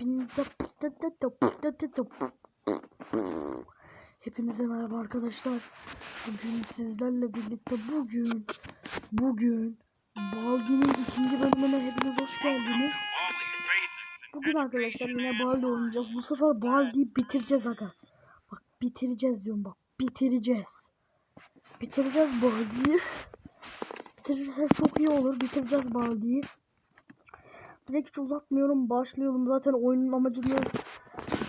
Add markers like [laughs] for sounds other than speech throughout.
Hepinize Hepinize merhaba arkadaşlar. Bugün sizlerle birlikte bugün bugün Baldi'nin ikinci bölümüne hepiniz hoş geldiniz. Bugün arkadaşlar yine Baldi oynayacağız. Bu sefer Baldi'yi bitireceğiz aga. Bak bitireceğiz diyorum bak. Bitireceğiz. Bitireceğiz Baldi'yi. Bitirirsek çok iyi olur. Bitireceğiz Baldi'yi. Direkt hiç uzatmıyorum. Başlayalım. Zaten oyunun amacını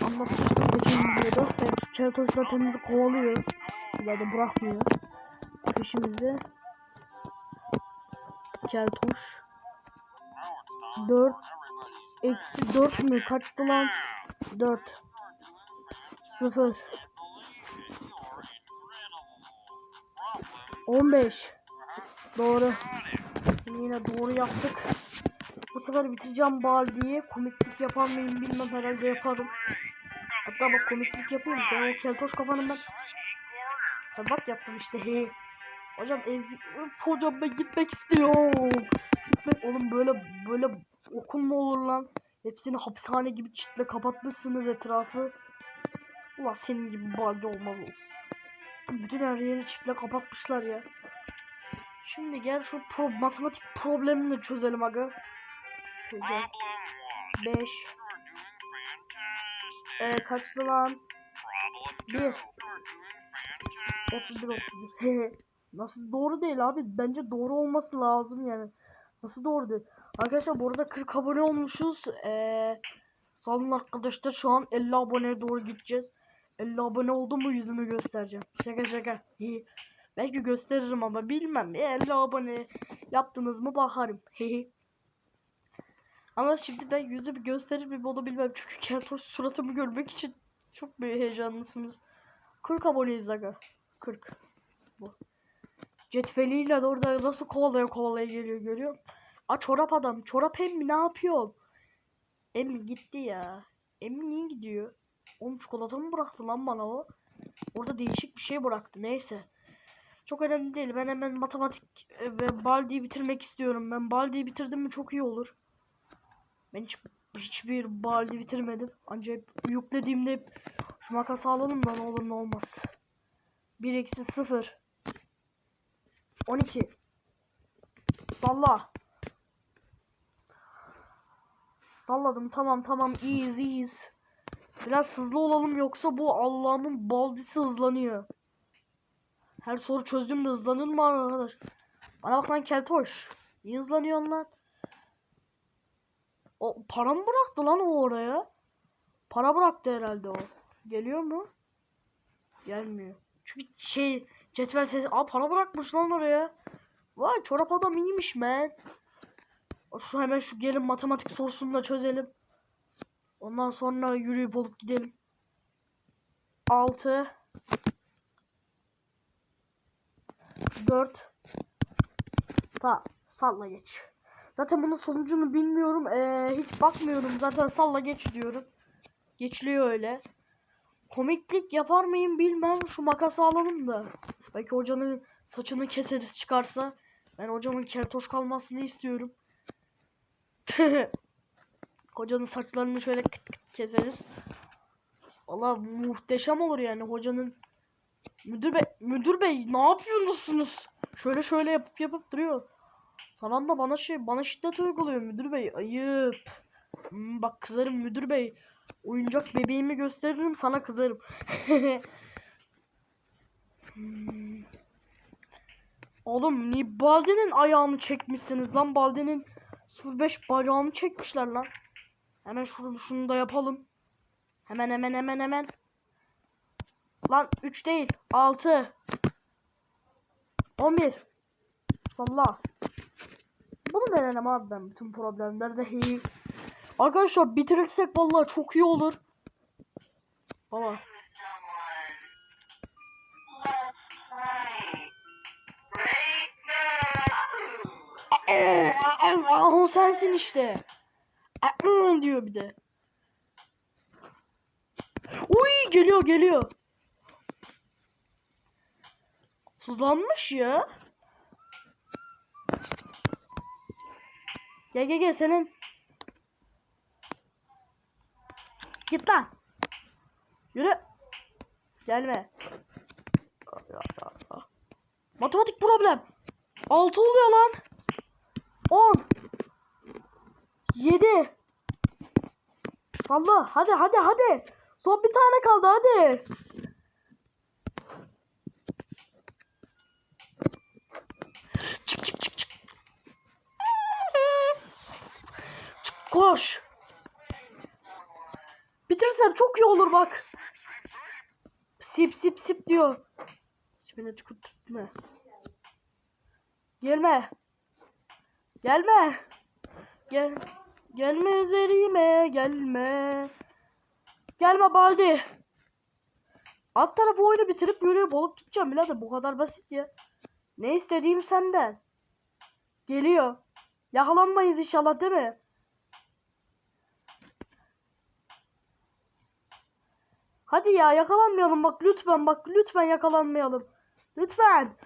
anlatmıştım geçen videoda. Yani şu Keltoş zaten bizi kovalıyor. Ya da bırakmıyor. Peşimize. Keltoş. 4 Eksi 4 mü? Kaçtı lan? 4 0 15 Doğru. Şimdi yine doğru yaptık. Bu sefer bitireceğim Baldi'yi. Komiklik yapar mıyım bilmem herhalde yaparım. Hatta bak komiklik yapayım. Ben o keltoş kafanın ben. Ha bak yaptım işte. He. Hocam ezik. Üf, Hocam ben gitmek istiyorum. Gitmek oğlum böyle böyle okul mu olur lan? Hepsini hapishane gibi çitle kapatmışsınız etrafı. Ulan senin gibi balde olmaz olsun. Bütün her yeri çitle kapatmışlar ya. Şimdi gel şu pro matematik problemini çözelim aga. Şöyle 5 Ee kaçtı lan? 1 31 31 Nasıl doğru değil abi? Bence doğru olması lazım yani. Nasıl doğru değil? Arkadaşlar bu arada 40 abone olmuşuz. Ee, salın arkadaşlar şu an 50 aboneye doğru gideceğiz. 50 abone oldu mu yüzümü göstereceğim. Şaka şaka. Hi. Belki gösteririm ama bilmem. 50 abone yaptınız mı bakarım. Hi. Ama şimdi ben yüzü bir gösterir mi onu bilmem. Çünkü Keltoş suratımı görmek için çok bir heyecanlısınız. 40 aboneyiz aga. 40. Bu. Cetveliyle de orada nasıl kovalaya kovalaya geliyor görüyor? Aa çorap adam. Çorap emmi ne yapıyor? Emmi gitti ya. Emmi niye gidiyor? Oğlum çikolata mı bıraktı lan bana o? Orada değişik bir şey bıraktı. Neyse. Çok önemli değil. Ben hemen matematik e, ve Baldi'yi bitirmek istiyorum. Ben Baldi'yi bitirdim mi çok iyi olur. Ben hiç hiçbir Baldi bitirmedim. Ancak yüklediğimde şu makası alalım da ne olur ne olmaz. 1 eksi 0 12 Salla. Salladım. Tamam tamam. İyiyiz iyiyiz. Biraz hızlı olalım yoksa bu Allah'ımın baldisi hızlanıyor. Her soru çözdüğümde hızlanır mı arkadaş? Bana bak lan keltoş. İyi hızlanıyorsun lan O para mı bıraktı lan o oraya Para bıraktı herhalde o Geliyor mu Gelmiyor Çünkü şey cetvel sesi Aa para bırakmış lan oraya Vay çorap adam iyiymiş man. Şu hemen şu gelin matematik sorusunu da çözelim. Ondan sonra yürüyüp olup gidelim. 6 4 Ta salla geç. Zaten bunun sonucunu bilmiyorum. Ee, hiç bakmıyorum. Zaten salla geç diyorum. Geçiliyor öyle. Komiklik yapar mıyım bilmem. Şu makası alalım da. Belki hocanın saçını keseriz çıkarsa. Ben hocamın keltoş kalmasını istiyorum. [laughs] hocanın saçlarını şöyle keseriz. Valla muhteşem olur yani hocanın. Müdür bey, müdür bey ne yapıyorsunuz? Şöyle şöyle yapıp yapıp duruyor. Falan da bana şey bana şiddet uyguluyor müdür bey. Ayıp. Hmm, bak kızarım müdür bey. Oyuncak bebeğimi gösteririm sana kızarım. hmm. [laughs] Oğlum niye Baldi'nin ayağını çekmişsiniz lan Baldi'nin 05 bacağını çekmişler lan. Hemen şunu, şunu da yapalım. Hemen hemen hemen hemen. Lan 3 değil 6 11 Salla. Bunu denelim abi ben bütün problemlerde. Hey. Arkadaşlar bitirirsek vallahi çok iyi olur. Baba. O sensin işte. diyor bir de. Uy geliyor geliyor. Sızlanmış ya. Gel gel gel senin. Git lan. Yürü. Gelme. Matematik problem. 6 oluyor lan. 10. 7. Salla. Hadi hadi hadi. Son bir tane kaldı hadi. Bitirsem çok iyi olur bak. Sip sip sip diyor. Sipine tükürtme. Gelme. Gelme. Gel. Gelme üzerime gelme. Gelme Baldi. Alt tarafı oyunu bitirip yürüyüp bolup gideceğim birader bu kadar basit ya. Ne istediğim senden. Geliyor. Yakalanmayız inşallah değil mi? Hadi ya yakalanmayalım bak lütfen bak lütfen yakalanmayalım. Lütfen.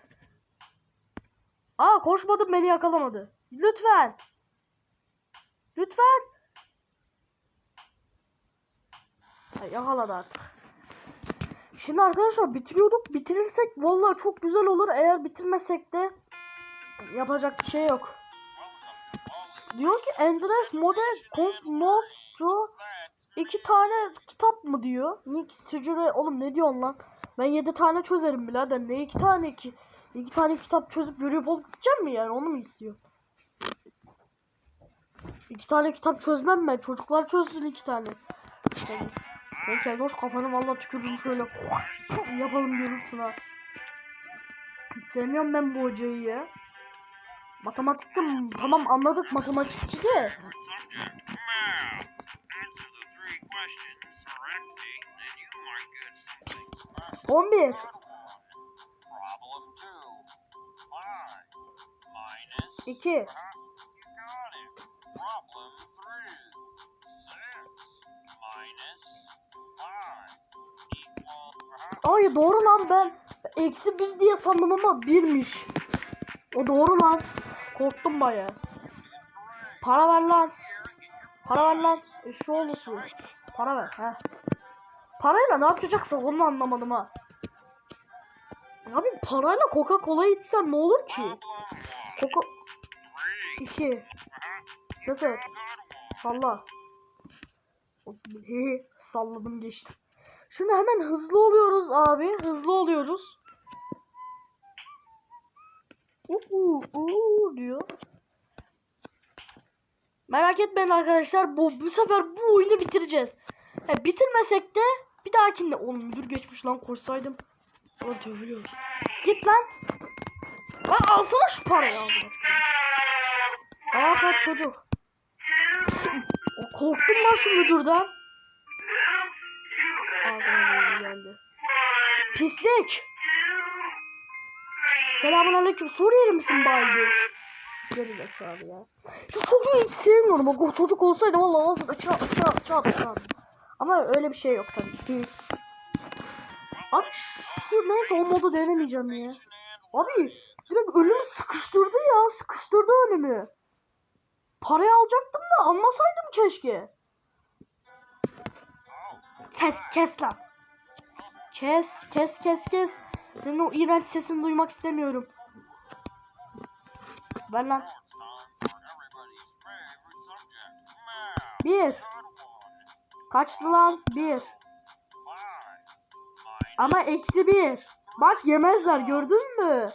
Aa koşmadım beni yakalamadı. Lütfen. Lütfen. Ha, yakaladı artık. Şimdi arkadaşlar bitiriyorduk. Bitirirsek vallahi çok güzel olur. Eğer bitirmesek de yapacak bir şey yok. Diyor ki Andres Model Cosmos'cu iki tane kitap mı diyor? Nick Secure oğlum ne diyorsun lan? Ben yedi tane çözerim birader. Ne iki tane ki? İki tane kitap çözüp yürüyüp olup gideceğim mi yani? Onu mu istiyor? İki tane kitap çözmem ben. Çocuklar çözsün iki tane. Yani, ben Keltoş kafanı valla tükürdüm şöyle. Yapalım görürsün ha. Sevmiyorum ben bu hocayı ya. Matematikte tamam anladık matematikçi de. 11. Good one. Problem two. Five minus. 2. Uh-huh, you got it. Problem three. Six minus five equals. Uh-huh. Ay doğru lan ben eksi 1 diye sandım ama 1'miş. O doğru lan. Korktum baya. Para ver lan. Para ver lan. E, şu olursun. Para ver. He. Parayla ne yapacaksın onu anlamadım ha. Abi parayla Coca Cola içsem ne olur ki? Coca Three. 2 Uh-huh. 0 Good one. Salla. Salladım geçtim. Şimdi hemen hızlı oluyoruz abi. Hızlı oluyoruz. Uhu, uhu diyor. Merak etmeyin arkadaşlar. Bu bu sefer bu oyunu bitireceğiz. He, bitirmesek de bir dahakinde. Oğlum müdür geçmiş lan koşsaydım. Ama dövülüyoruz. Git lan. Lan alsana şu parayı ağzına. Aa çocuk. O korktum lan şu müdürden. Ağzına geldi. Pislik. Selamun aleyküm. Suriyeli misin Baldi? Geri zekalı ya. Şu çocuğu hiç sevmiyorum. Bak o çocuk olsaydı vallahi ağzına çat çat çat çat. Ama öyle bir şey yok tabii ki. Abi şu neyse o modu denemeyeceğim ya. Abi direkt önümü sıkıştırdı ya. Sıkıştırdı önümü. Parayı alacaktım da almasaydım keşke. Kes kes lan. Kes kes kes kes. Senin o iğrenç sesini duymak istemiyorum. Subject. Math. Bir. Kaçtı lan? Bir. Ama eksi bir. Bak yemezler gördün mü?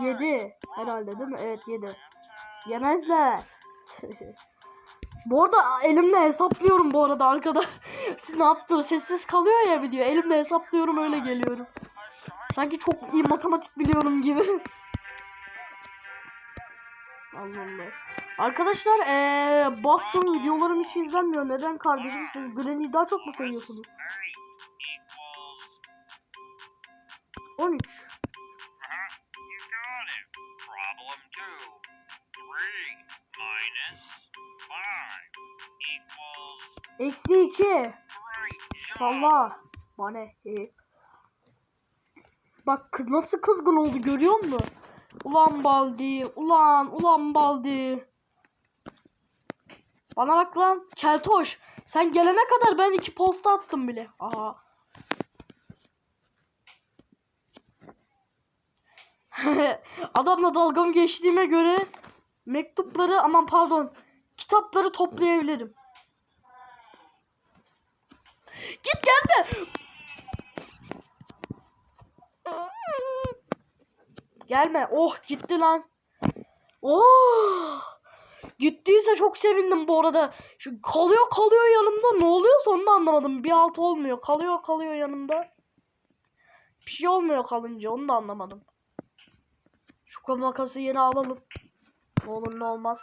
Yedi. Herhalde değil mi? Evet yedi. Yemezler. [laughs] bu arada elimle hesaplıyorum bu arada arkada. [laughs] Siz ne yaptınız? Sessiz kalıyor ya video. Elimle hesaplıyorum öyle geliyorum. Sanki çok iyi matematik biliyorum gibi. [laughs] Allah. Arkadaşlar eee baktım videolarım hiç izlenmiyor. Neden kardeşim? Siz Granny'i daha çok mu seviyorsunuz? Eight 13. equals. Uh-huh. You got it. Problem two. Three minus five equals Eksi 2. great job. Salla. Bana. Bak nasıl kızgın oldu görüyor musun? Ulan Baldi, ulan, ulan Baldi. Bana bak lan, keltoş. Sen gelene kadar ben iki posta attım bile. Aha. [laughs] Adamla dalgam geçtiğime göre mektupları aman pardon kitapları toplayabilirim. Git gelme. Gelme. Oh gitti lan. Oh. Gittiyse çok sevindim bu arada. Şu kalıyor kalıyor yanımda. Ne oluyorsa onu da anlamadım. Bir alt olmuyor. Kalıyor kalıyor yanımda. Bir şey olmuyor kalınca. Onu da anlamadım. Şu makası yeni alalım. Ne olur ne olmaz.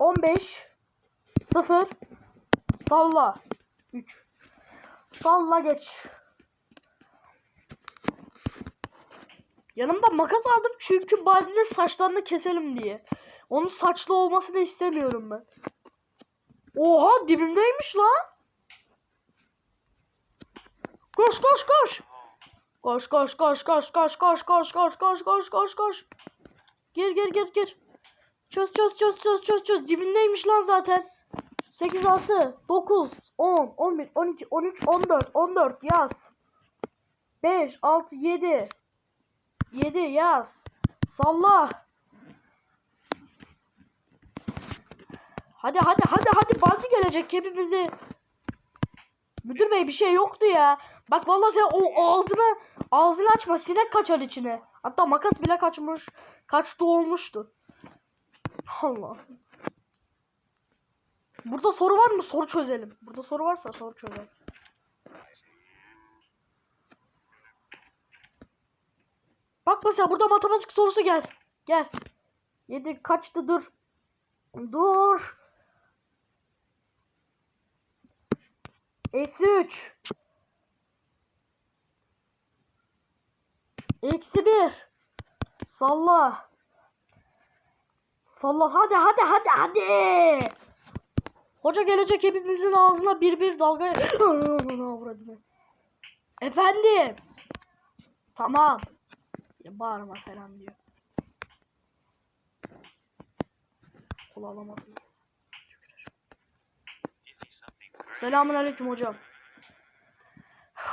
15 0 Salla 3 Salla geç Yanımda makas aldım çünkü Baldi'nin saçlarını keselim diye. Onun saçlı olmasını istemiyorum ben. Oha dibimdeymiş lan. Koş koş koş. Koş koş koş koş koş koş koş koş koş koş koş koş. Gir gir gir gir. Çöz çöz çöz çöz çöz çöz. Dibindeymiş lan zaten. 8 6 9 10 11 12 13 14 14 yaz. 5 6 7 7 yaz. Salla. Hadi hadi hadi hadi Baldi gelecek hepimizi. Müdür bey bir şey yoktu ya. Bak vallahi sen o ağzını ağzını açma sinek kaçar içine. Hatta makas bile kaçmış. Kaçtı olmuştu. Allah. Burada soru var mı? Soru çözelim. Burada soru varsa soru çözelim. Bak mesela burada matematik sorusu gel. Gel. 7 kaçtı dur. Dur. Eksi 3. Eksi 1. Salla. Salla hadi hadi hadi hadi. Hoca gelecek hepimizin ağzına bir bir dalga. [laughs] Efendim. Tamam. Bağırma falan diyor. Kol alamadım. Selamun aleyküm hocam.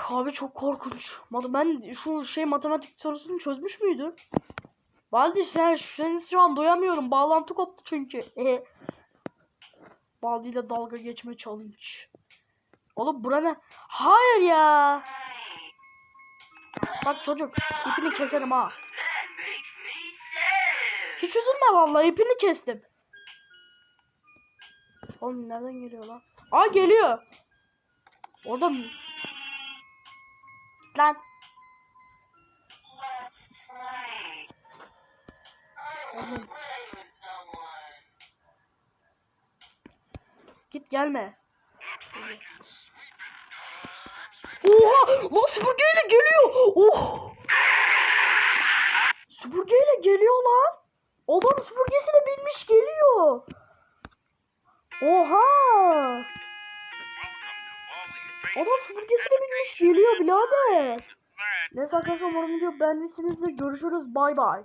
Abi çok korkunç. Ben şu şey matematik sorusunu çözmüş müydüm? Baldi sen, sen şu an doyamıyorum. Bağlantı koptu çünkü. [laughs] Ehe. Baldi ile dalga geçme challenge. Oğlum bura ne? Hayır ya. Bak çocuk ipini keserim ha. Hiç üzülme vallahi ipini kestim. Oğlum nereden geliyor lan? Aa geliyor. Orada mı? Lan. Oğlum. Git gelme. Oha! Lan süpürgeyle geliyor. Oh! Süpürgeyle geliyor lan. Adam süpürgesine binmiş geliyor. Oha! Adam süpürgesine binmiş geliyor birader. Neyse arkadaşlar umarım video beğenmişsinizdir. Görüşürüz. Bay bay.